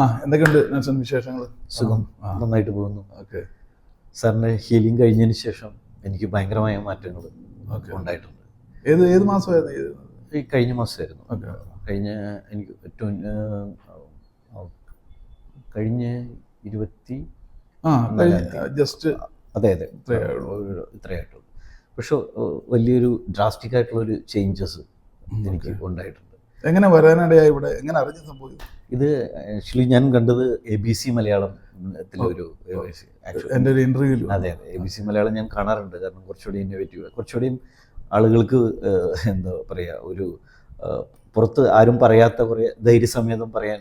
ആ എന്തൊക്കെയുണ്ട് നെൽസൺ വിശേഷങ്ങൾ സുഖം. നന്നായിട്ട് പോകുന്നു. ഓക്കെ. സാറിന് ഹീലിംഗ് കഴിഞ്ഞതിന് ശേഷം എനിക്ക് ഭയങ്കരമായ മാറ്റങ്ങൾ ഉണ്ടായിട്ടുണ്ട്. ഏത് ഏത് മാസമായിരുന്നു ഈ കഴിഞ്ഞ മാസമായിരുന്നു. കഴിഞ്ഞ എനിക്ക് ഏറ്റവും കഴിഞ്ഞ ഇരുപത്തി ജസ്റ്റ് അതെ അതെ. ഇത്രയായിട്ടുള്ളൂ പക്ഷെ വലിയൊരു ഡ്രാസ്റ്റിക് ആയിട്ടുള്ള ഒരു ചേഞ്ചസ് എനിക്ക് ഉണ്ടായിട്ടുണ്ട്. എങ്ങനെ വരാനിടയായി ഇവിടെ? എങ്ങനെ അറിഞ്ഞു സംഭവിച്ചു ഇത് ആക്ച്വലി ഞാൻ കണ്ടത് എ ബി സി മലയാളം ഒരു എന്റെ ഒരു ഇന്റർവ്യൂ അതെ അതെ. എ ബി സി മലയാളം ഞാൻ കാണാറുണ്ട്. കാരണം കുറച്ചുകൂടി ഇന്നോവേറ്റീവ് കുറച്ചുകൂടിയും ആളുകൾക്ക് എന്താ പറയുക ഒരു പുറത്ത് ആരും പറയാത്ത കുറേ ധൈര്യസമേതം പറയാൻ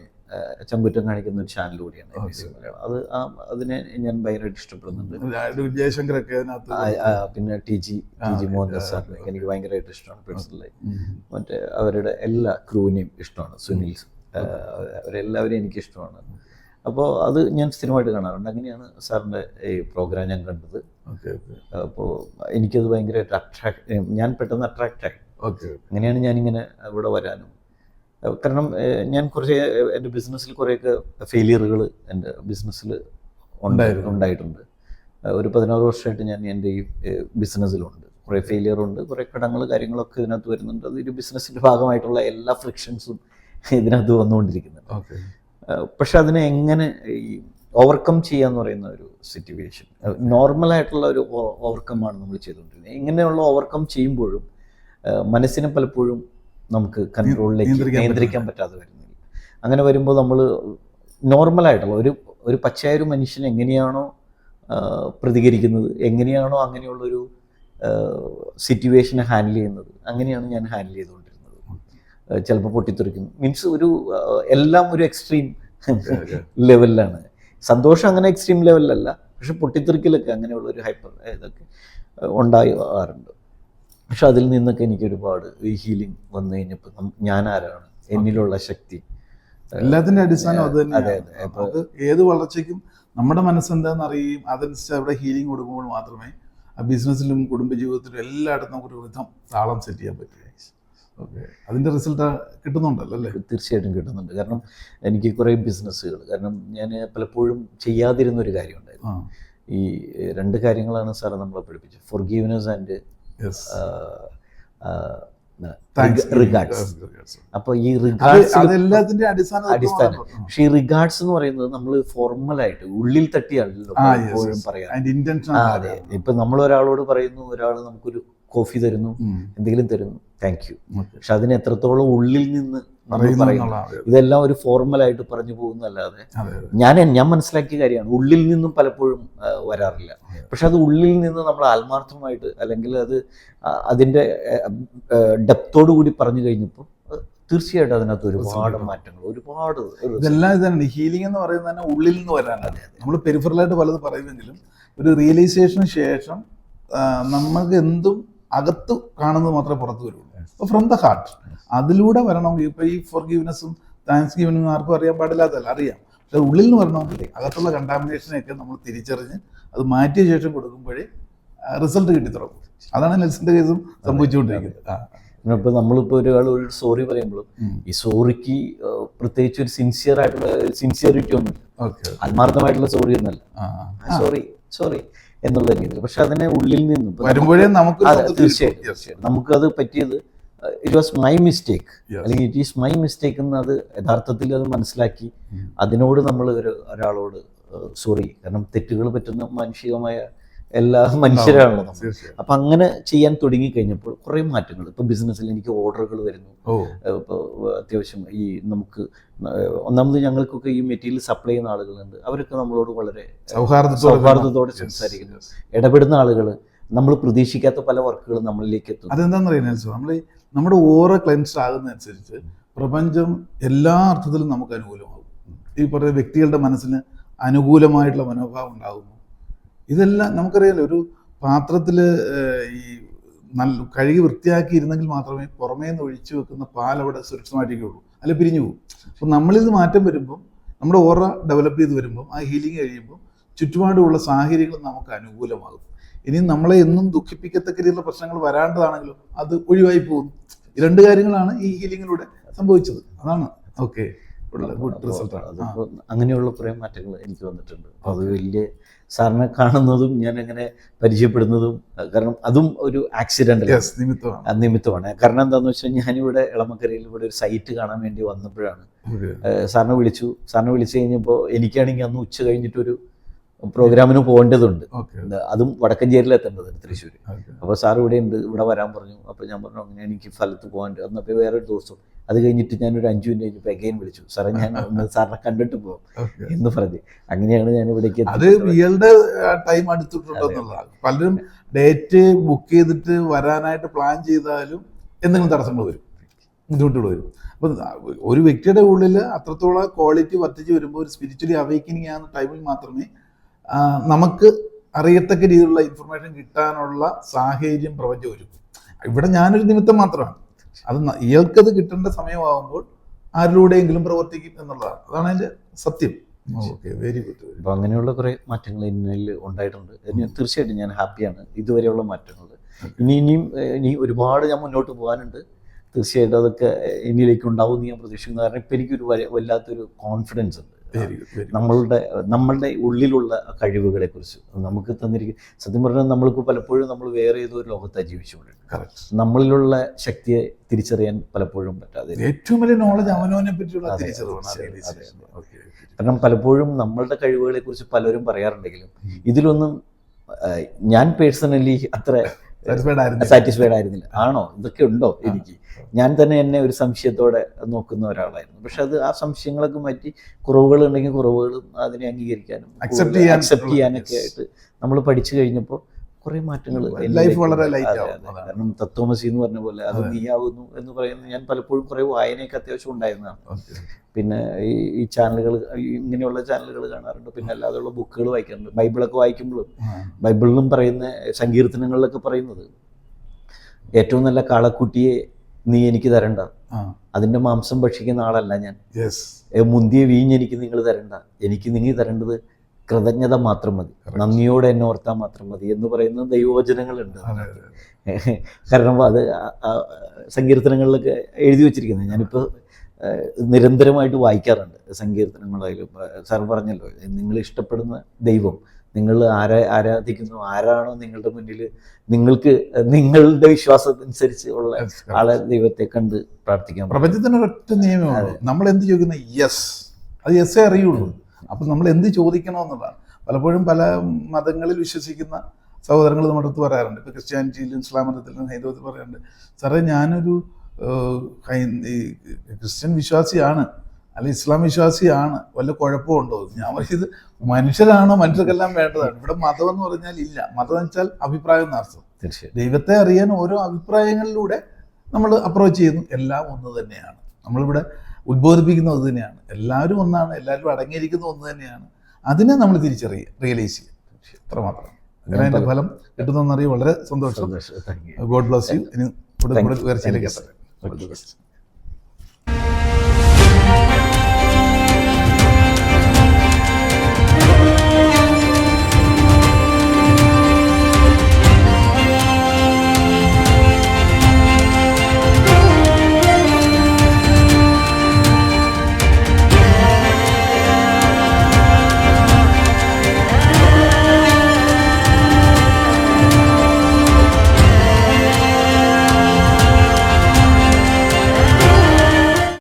ചങ്കുറ്റം കാണിക്കുന്ന ഒരു ചാനൽ കൂടിയാണ് അത് ആ അതിനെ ഞാൻ ഭയങ്കരമായിട്ട് ഇഷ്ടപ്പെടുന്നുണ്ട്. ജയശങ്കറൊക്കെ അതിനകത്ത് പിന്നെ T G T G Mohandas സാറിനെ എനിക്ക് ഭയങ്കരമായിട്ട് ഇഷ്ടമാണ് പേഴ്സണലായി. മറ്റേ അവരുടെ എല്ലാ ക്രൂവിനെയും ഇഷ്ടമാണ് സുനിൽ അവരെല്ലാവരെയും എനിക്ക് ഇഷ്ടമാണ്. അപ്പോൾ അത് ഞാൻ സ്ഥിരമായിട്ട് കാണാറുണ്ട്. അങ്ങനെയാണ് സാറിന്റെ ഈ പ്രോഗ്രാം ഞാൻ കണ്ടത്. അപ്പോൾ എനിക്കത് ഭയങ്കരമായിട്ട് അട്രാക്ട് ഞാൻ പെട്ടെന്ന് അട്രാക്റ്റായി ഓക്കെ അങ്ങനെയാണ് ഞാനിങ്ങനെ ഇവിടെ വരാനും കാരണം ഞാൻ കുറച്ച് എന്റെ ബിസിനസ്സിൽ കുറേയൊക്കെ ഫെയിലിയറുകൾ എന്റെ ബിസിനസ്സിൽ ഉണ്ടായിരുന്നു. ഉണ്ടായിട്ടുണ്ട്. ഒരു പതിനാറ് വർഷമായിട്ട് ഞാൻ എന്റെ ഈ ബിസിനസ്സിലുണ്ട്. കുറേ ഫെയിലിയറുണ്ട് കുറേ കടങ്ങൾ കാര്യങ്ങളൊക്കെ ഇതിനകത്ത് വരുന്നുണ്ട്. അത് ഒരു ബിസിനസ്സിന്റെ ഭാഗമായിട്ടുള്ള എല്ലാ ഫ്രിക്ഷൻസും ഇതിനകത്ത് വന്നുകൊണ്ടിരിക്കുന്നുണ്ട്. ഓക്കെ. പക്ഷെ അതിനെ എങ്ങനെ ഈ ഓവർകം ചെയ്യാന്ന് പറയുന്ന ഒരു സിറ്റുവേഷൻ നോർമലായിട്ടുള്ള ഒരു ഓവർകം ആണ് നമ്മൾ ചെയ്തുകൊണ്ടിരുന്നത്. ഇങ്ങനെയുള്ള ഓവർകം ചെയ്യുമ്പോഴും മനസ്സിനെ പലപ്പോഴും നമുക്ക് കൺട്രോളിലേക്ക് നിയന്ത്രിക്കാൻ പറ്റാതെ വരുന്നില്ല. അങ്ങനെ വരുമ്പോൾ നമ്മൾ നോർമലായിട്ടുള്ള ഒരു ഒരു പച്ചയായ ഒരു മനുഷ്യൻ എങ്ങനെയാണോ പ്രതികരിക്കുന്നത് എങ്ങനെയാണോ അങ്ങനെയുള്ളൊരു സിറ്റുവേഷനെ ഹാൻഡിൽ ചെയ്യുന്നത് അങ്ങനെയാണ് ഞാൻ ഹാൻഡിൽ ചെയ്തുകൊണ്ടിരുന്നത്. ചിലപ്പോൾ പൊട്ടിത്തെറിക്കും. മീൻസ് ഒരു എല്ലാം ഒരു എക്സ്ട്രീം ലെവലിലാണ് സന്തോഷം അങ്ങനെ എക്സ്ട്രീം ലെവലിലല്ല പക്ഷെ പൊട്ടിത്തെറിക്കലൊക്കെ അങ്ങനെയുള്ള ഒരു ഹൈപ്പർ ഇതൊക്കെ ഉണ്ടായി ഉണ്ടാകാറുണ്ട് പക്ഷെ അതിൽ നിന്നൊക്കെ എനിക്ക് ഒരുപാട് ഈ ഹീലിംഗ് വന്നു കഴിഞ്ഞപ്പോൾ ഞാൻ ആരാണ് എന്നിലുള്ള ശക്തി. എല്ലാത്തിന്റെ അടിസ്ഥാനം അത് തന്നെയാണ്. അതെ അപ്പോൾ അത് ഏത് വളർച്ചയ്ക്കും നമ്മുടെ മനസ്സെന്താന്ന് അറിയുകയും അതനുസരിച്ച് അവിടെ ഹീലിംഗ് കൊടുക്കുമ്പോൾ മാത്രമേ ആ ബിസിനസ്സിലും കുടുംബജീവിതത്തിലും എല്ലായിടത്തും നമുക്കൊരു വിധം താളം സെറ്റ് ചെയ്യാൻ പറ്റുക ഓക്കെ അതിന്റെ റിസൾട്ട് കിട്ടുന്നുണ്ടല്ലോ അല്ലേ? തീർച്ചയായിട്ടും കിട്ടുന്നുണ്ട്. കാരണം എനിക്ക് കുറേ ബിസിനസ്സുകൾ കാരണം ഞാൻ പലപ്പോഴും ചെയ്യാതിരുന്ന ഒരു കാര്യമുണ്ടായിരുന്നു ഈ രണ്ട് കാര്യങ്ങളാണ് സാറ് നമ്മളെ പഠിപ്പിച്ചത്. ഫോർ ഗീവനേഴ്സ് ആൻഡ് റിഗാർഡ്സ് അപ്പോൾ ഈ റിഗാർഡ്സ് അടിസ്ഥാനം. പക്ഷേ ഈ റിഗാർഡ്സ് എന്ന് പറയുന്നത് നമ്മൾ ഫോർമലായിട്ട് ഉള്ളിൽ തട്ടിയാണല്ലോ എപ്പോഴും പറയാം അതെ. ഇപ്പൊ നമ്മൾ ഒരാളോട് പറയുന്നു ഒരാൾ നമുക്കൊരു കോഫി തരുന്നു എന്തെങ്കിലും തരുന്നു. താങ്ക് യു പക്ഷെ അതിന് എത്രത്തോളം ഉള്ളിൽ നിന്ന് ഇതെല്ലാം ഒരു ഫോർമലായിട്ട് പറഞ്ഞു പോകുന്നതല്ലാതെ ഞാൻ ഞാൻ മനസ്സിലാക്കിയ കാര്യമാണ്. ഉള്ളിൽ നിന്നും പലപ്പോഴും വരാറില്ല. പക്ഷെ അത് ഉള്ളിൽ നിന്ന് നമ്മൾ ആത്മാർത്ഥമായിട്ട് അല്ലെങ്കിൽ അത് അതിന്റെ അതിന്റെ ഡെപ്തോടു കൂടി പറഞ്ഞു കഴിഞ്ഞപ്പോൾ തീർച്ചയായിട്ടും അതിനകത്ത് ഒരുപാട് മാറ്റങ്ങൾ ഒരുപാട് ഇതെല്ലാം ഇതാണ്. ഹീലിംഗ് എന്ന് പറയുന്നത് തന്നെ ഉള്ളിൽ നിന്ന് വരാനാണ്. നമ്മൾ പെരിഫറലായിട്ട് പലത് പറയുമെങ്കിലും ഒരു റിയലൈസേഷന് ശേഷം നമുക്ക് എന്തും അകത്ത് കാണുന്നത് മാത്രമേ പുറത്ത് വരുള്ളൂ. അപ്പോൾ ഫ്രം ദ ഹാർട്ട് അതിലൂടെ വരണമെങ്കിൽ ഇപ്പോൾ ഈ ഫോർ ഗീവ്നെസ്സും താങ്ക്സ് ഗീവനും ആർക്കും അറിയാൻ പാടില്ലാത്തല്ല അറിയാം. പക്ഷെ ഉള്ളിൽ നിന്ന് വരണമെങ്കിൽ അകത്തുള്ള കണ്ടാമിനേഷനെയൊക്കെ നമ്മൾ തിരിച്ചറിഞ്ഞ് അത് മാറ്റിയ ശേഷം കൊടുക്കുമ്പോഴേ റിസൾട്ട് കിട്ടി തുടങ്ങും. അതാണ് നെൽസിന്റെ കേസും സംഭവിച്ചുകൊണ്ടിരിക്കുന്നത്. ഇപ്പൊ ഇപ്പോൾ നമ്മളിപ്പോൾ ഒരാൾ ഒരു സോറി പറയുമ്പോഴും ഈ സോറിക്ക് പ്രത്യേകിച്ച് ഒരു സിൻസിയർ ആയിട്ടുള്ള സിൻസിയറിറ്റി ഒന്നും ആത്മാർത്ഥമായിട്ടുള്ള സോറി ഒന്നല്ല സോറി സോറി എന്നുള്ള രീതിയിൽ പക്ഷെ അതിനെ ഉള്ളിൽ നിന്നും വരുമ്പോഴേ നമുക്ക് തീർച്ചയായിട്ടും. തീർച്ചയായിട്ടും. നമുക്കത് പറ്റിയത് ഇറ്റ് വാസ് മൈ മിസ്റ്റേക്ക്. അല്ലെങ്കിൽ ഇറ്റ് ഈസ് മൈ മിസ്റ്റേക്ക് എന്ന് അത് യഥാർത്ഥത്തിൽ അത് മനസ്സിലാക്കി അതിനോട് നമ്മൾ ഒരു ഒരാളോട് സോറി കാരണം തെറ്റുകൾ പറ്റുന്ന മാനുഷികമായ എല്ലാ മനുഷ്യരാണല്ലോ അപ്പൊ അങ്ങനെ ചെയ്യാൻ തുടങ്ങി കഴിഞ്ഞപ്പോൾ കുറേ മാറ്റങ്ങൾ. ഇപ്പൊ ബിസിനസ്സിൽ എനിക്ക് ഓർഡറുകൾ വരുന്നു. ഇപ്പോൾ അത്യാവശ്യം ഈ നമുക്ക് ഒന്നാമത് ഞങ്ങൾക്കൊക്കെ ഈ മെറ്റീരിയൽ സപ്ലൈ ചെയ്യുന്ന ആളുകളുണ്ട്. അവരൊക്കെ നമ്മളോട് വളരെ സൗഹാർദ്ദത്തോടെ സംസാരിക്കുന്നു. ഇടപെടുന്ന ആളുകൾ നമ്മൾ പ്രതീക്ഷിക്കാത്ത പല വർക്കുകളും നമ്മളിലേക്ക് എത്തും അതെന്താണെന്ന് അറിയാൻ നമ്മൾ നമ്മുടെ ഓരോ ക്ലയൻസ് ആകുന്നതനുസരിച്ച് പ്രപഞ്ചം എല്ലാ അർത്ഥത്തിലും നമുക്ക് അനുകൂലമാകും. ഈ പറയുന്ന വ്യക്തികളുടെ മനസ്സിന് അനുകൂലമായിട്ടുള്ള മനോഭാവം ഉണ്ടാകുന്നു. ഇതെല്ലാം നമുക്കറിയാലോ ഒരു പാത്രത്തിൽ ഈ നല്ല കഴുകി വൃത്തിയാക്കിയിരുന്നെങ്കിൽ മാത്രമേ പുറമേ നിന്ന് ഒഴിച്ചു വെക്കുന്ന പാൽ അവിടെ സുരക്ഷിതമായിട്ടിരിക്കുകയുള്ളൂ അല്ലെ പിരിഞ്ഞു പോകും. അപ്പം നമ്മളിൽ നിന്ന് മാറ്റം വരുമ്പം നമ്മുടെ ഓറ ഡെവലപ്പ് ചെയ്ത് വരുമ്പം ആ ഹീലിംഗ് കഴിയുമ്പോൾ ചുറ്റുപാടുമുള്ള സാഹചര്യങ്ങൾ നമുക്ക് അനുകൂലമാകും. ഇനി നമ്മളെ എന്നും ദുഃഖിപ്പിക്കത്തക്ക രീതിയിലുള്ള പ്രശ്നങ്ങൾ വരാണ്ടതാണെങ്കിലും അത് ഒഴിവായി ഈ രണ്ട് കാര്യങ്ങളാണ് ഈ ഹീലിങ്ങിലൂടെ സംഭവിച്ചത്. അതാണ്. ഓക്കെ. ഗുഡ് അങ്ങനെയുള്ള കുറേ മാറ്റങ്ങൾ എനിക്ക് വന്നിട്ടുണ്ട്. അപ്പോൾ അത് വലിയ സാറിനെ കാണുന്നതും ഞാൻ അങ്ങനെ പരിചയപ്പെടുന്നതും കാരണം അതും ഒരു ആക്സിഡന്റ് നിമിത്തമാണ്. നിമിത്തമാണ്. കാരണം എന്താണെന്ന് വെച്ചാൽ ഞാനിവിടെ ഇളമക്കരയിൽ ഇവിടെ ഒരു സൈറ്റ് കാണാൻ വേണ്ടി വന്നപ്പോഴാണ്. സാറിനെ വിളിച്ചു. സാറിനെ വിളിച്ചു കഴിഞ്ഞപ്പോൾ എനിക്കാണെങ്കിൽ അന്ന് ഉച്ച കഴിഞ്ഞിട്ടൊരു പ്രോഗ്രാമിന് പോകേണ്ടതുണ്ട്. അതും വടക്കഞ്ചേരിയിൽ എത്തേണ്ടത് തൃശ്ശൂർ. അപ്പോൾ സാർ ഇവിടെ ഉണ്ട് ഇവിടെ വരാൻ പറഞ്ഞു. അപ്പോൾ ഞാൻ പറഞ്ഞു അങ്ങനെ എനിക്ക് ഫലത്ത് പോകാൻ അന്നപ്പോൾ വേറൊരു ദിവസം അത് കഴിഞ്ഞിട്ട് ഞാൻ ഒരു അഞ്ചു മിനിറ്റ് കഴിഞ്ഞപ്പോൾ എഗൈൻ വിളിച്ചു. സാറേ ഞാൻ ഒന്ന് സാറിനെ കണ്ടിട്ട് പോകും എന്ന് പറഞ്ഞ്. അങ്ങനെയാണ് ഞാൻ ഇവിടേക്ക് അത് റിയലിന്റെ ഇയാളുടെ ടൈം അടുത്തിട്ടുണ്ടെന്നുള്ളതാണ് പലരും ഡേറ്റ് ബുക്ക് ചെയ്തിട്ട് വരാനായിട്ട് പ്ലാൻ ചെയ്താലും എന്തെങ്കിലും തടസ്സങ്ങൾ വരും. ബുദ്ധിമുട്ടുകൾ വരും. അപ്പം ഒരു വ്യക്തിയുടെ ഉള്ളിൽ അത്രത്തോളം ക്വാളിറ്റി വർദ്ധിച്ച് വരുമ്പോൾ ഒരു സ്പിരിച്വലി അവേക്കനിങ് ആകുന്ന ടൈമിൽ മാത്രമേ നമുക്ക് അറിയത്തക്ക രീതിയിലുള്ള ഇൻഫർമേഷൻ കിട്ടാനുള്ള സാഹചര്യം പ്രപഞ്ചം ഒരുക്കും. ഇവിടെ ഞാനൊരു നിമിത്തം മാത്രമാണ്. അത് ഇയാൾക്കത് കിട്ടേണ്ട സമയമാകുമ്പോൾ ആരിലൂടെയെങ്കിലും പ്രവർത്തിക്കും എന്നുള്ളതാണ്. അതാണ് അതിന്റെ സത്യം. ഓക്കെ വെരി ഗുഡ് അപ്പോൾ അങ്ങനെയുള്ള കുറേ മാറ്റങ്ങൾ എന്നിൽ ഉണ്ടായിട്ടുണ്ട്. തീർച്ചയായിട്ടും ഞാൻ ഹാപ്പിയാണ് ഇതുവരെയുള്ള മാറ്റങ്ങൾ. ഇനി ഇനിയും ഇനി ഒരുപാട് ഞാൻ മുന്നോട്ട് പോകാനുണ്ട്. തീർച്ചയായിട്ടും അതൊക്കെ എന്നിലേക്ക് ഉണ്ടാവും എന്ന് ഞാൻ പ്രതീക്ഷിക്കുന്നു. കാരണം ഇപ്പം എനിക്കൊരു വല- വല്ലാത്തൊരു കോൺഫിഡൻസ് ഉണ്ട്. നമ്മളുടെ നമ്മളുടെ ഉള്ളിലുള്ള കഴിവുകളെ കുറിച്ച് നമുക്ക് തന്നിരിക്കും സത്യം പറഞ്ഞാൽ നമ്മൾക്ക് പലപ്പോഴും നമ്മൾ വേറെ ഏതോ ഒരു ലോകത്താണ് ജീവിച്ചുകൊണ്ടിരിക്കുന്നത് നമ്മളിലുള്ള ശക്തിയെ തിരിച്ചറിയാൻ പലപ്പോഴും പറ്റാതെ ഏറ്റവും വലിയ നോളജ് അവനവനെ പറ്റിയുള്ള. കാരണം പലപ്പോഴും നമ്മളുടെ കഴിവുകളെ കുറിച്ച് പലരും പറയാറുണ്ടെങ്കിലും ഇതിലൊന്നും ഞാൻ പേഴ്സണലി അത്ര. സാറ്റിസ്ഫൈഡ് ആയിരുന്നില്ല. ആണോ? ഇതൊക്കെ ഉണ്ടോ എനിക്ക്? ഞാൻ തന്നെ എന്നെ ഒരു സംശയത്തോടെ നോക്കുന്ന ഒരാളായിരുന്നു. പക്ഷെ അത് ആ സംശയങ്ങളൊക്കെ മാറ്റി കുറവുകൾ ഉണ്ടെങ്കിൽ കുറവുകളും അതിനെ അംഗീകരിക്കാനും അക്സെപ്റ്റ് ചെയ്യാനൊക്കെ ആയിട്ട് നമ്മൾ പഠിച്ചു കഴിഞ്ഞപ്പോൾ കുറേ മാറ്റങ്ങൾ ലൈഫ് വളരെ ലൈറ്റ്. കാരണം തത്വമസി എന്ന് പറഞ്ഞ പോലെ അത്. നീയാവുന്നു എന്ന് പറയുന്നത് ഞാൻ പലപ്പോഴും കുറേ വായനയൊക്കെ അത്യാവശ്യം ഉണ്ടായിരുന്നതാണ്. പിന്നെ ഈ ഈ ചാനലുകൾ ഇങ്ങനെയുള്ള ചാനലുകൾ കാണാറുണ്ട്. പിന്നെ അല്ലാതെയുള്ള ബുക്കുകൾ വായിക്കാറുണ്ട്. ബൈബിളൊക്കെ വായിക്കുമ്പോഴും ബൈബിളിലും പറയുന്ന സങ്കീർത്തനങ്ങളിലൊക്കെ പറയുന്നത് ഏറ്റവും നല്ല കാളക്കുട്ടിയെ നീ എനിക്ക് തരണ്ട. അതിന്റെ മാംസം ഭക്ഷിക്കുന്ന ആളല്ല ഞാൻ. മുന്തിയ വീഞ്ഞ് എനിക്ക് നിങ്ങൾ തരണ്ട. എനിക്ക് നിങ്ങൾ തരേണ്ടത് കൃതജ്ഞത മാത്രം മതി. നന്ദിയോടെ എന്നെ ഓർത്താൽ മാത്രം മതി എന്ന് പറയുന്ന ദൈവവചനങ്ങളുണ്ട്. കാരണം അത് സങ്കീർത്തനങ്ങളിലൊക്കെ എഴുതി വെച്ചിരിക്കുന്നത്. ഞാനിപ്പോൾ നിരന്തരമായിട്ട് വായിക്കാറുണ്ട് സങ്കീർത്തനങ്ങളായാലും. സാർ പറഞ്ഞല്ലോ നിങ്ങൾ ഇഷ്ടപ്പെടുന്ന ദൈവം നിങ്ങൾ ആരാ ആരാധിക്കുന്നു ആരാണോ നിങ്ങളുടെ മുന്നിൽ നിങ്ങൾക്ക് നിങ്ങളുടെ വിശ്വാസത്തിനനുസരിച്ച് ഉള്ള ആളെ ദൈവത്തെ കണ്ട് പ്രാർത്ഥിക്കാം. പ്രപഞ്ചത്തിന് ഒരൊറ്റ നിയമമാണ് നമ്മൾ എന്ത് ചോദിക്കുന്നത് യെസ് അത് യെസ്സേ അറിയുള്ളൂ. അപ്പം നമ്മൾ എന്ത് ചോദിക്കണമെന്നുള്ളതാണ് പലപ്പോഴും പല മതങ്ങളിൽ വിശ്വസിക്കുന്ന സഹോദരങ്ങൾ നമ്മുടെ അടുത്ത് പറയാറുണ്ട്. ഇപ്പോൾ ക്രിസ്ത്യാനിറ്റിയിലും ഇസ്ലാം മതത്തിലും ഹൈന്ദവത്തിൽ പറയാറുണ്ട്. സാറേ ഞാനൊരു ക്രിസ്ത്യൻ വിശ്വാസിയാണ്. അല്ല ഇസ്ലാം വിശ്വാസിയാണ്. വല്ല കുഴപ്പമുണ്ടോ ഞാൻ പറയുന്നത് മനുഷ്യരാണോ? മനുഷ്യർക്കെല്ലാം വേണ്ടതാണ്. ഇവിടെ മതം എന്ന് പറഞ്ഞാൽ ഇല്ല. മതം എന്ന് വെച്ചാൽ അഭിപ്രായം എന്നർത്ഥം തീർച്ചയായും. ദൈവത്തെ അറിയാൻ ഓരോ അഭിപ്രായങ്ങളിലൂടെ നമ്മൾ അപ്രോച്ച് ചെയ്യുന്നു. എല്ലാം ഒന്ന് തന്നെയാണ്. നമ്മളിവിടെ ഉദ്ബോധിപ്പിക്കുന്നത് അത് തന്നെയാണ്. എല്ലാവരും ഒന്നാണ് എല്ലാവരും അടങ്ങിയിരിക്കുന്ന ഒന്ന് തന്നെയാണ്. അതിനെ നമ്മൾ തിരിച്ചറിയുക റിയലൈസ് ചെയ്യുക. എത്രമാത്രം അങ്ങനെ അതിന്റെ ഫലം കിട്ടുന്നറിയ വളരെ സന്തോഷം. ഗോഡ് ബ്ലസ് യു ഇനി കൂടുതൽ കൂടുതൽ. ഉയർച്ചയിലേക്ക് എത്തട്ടെ.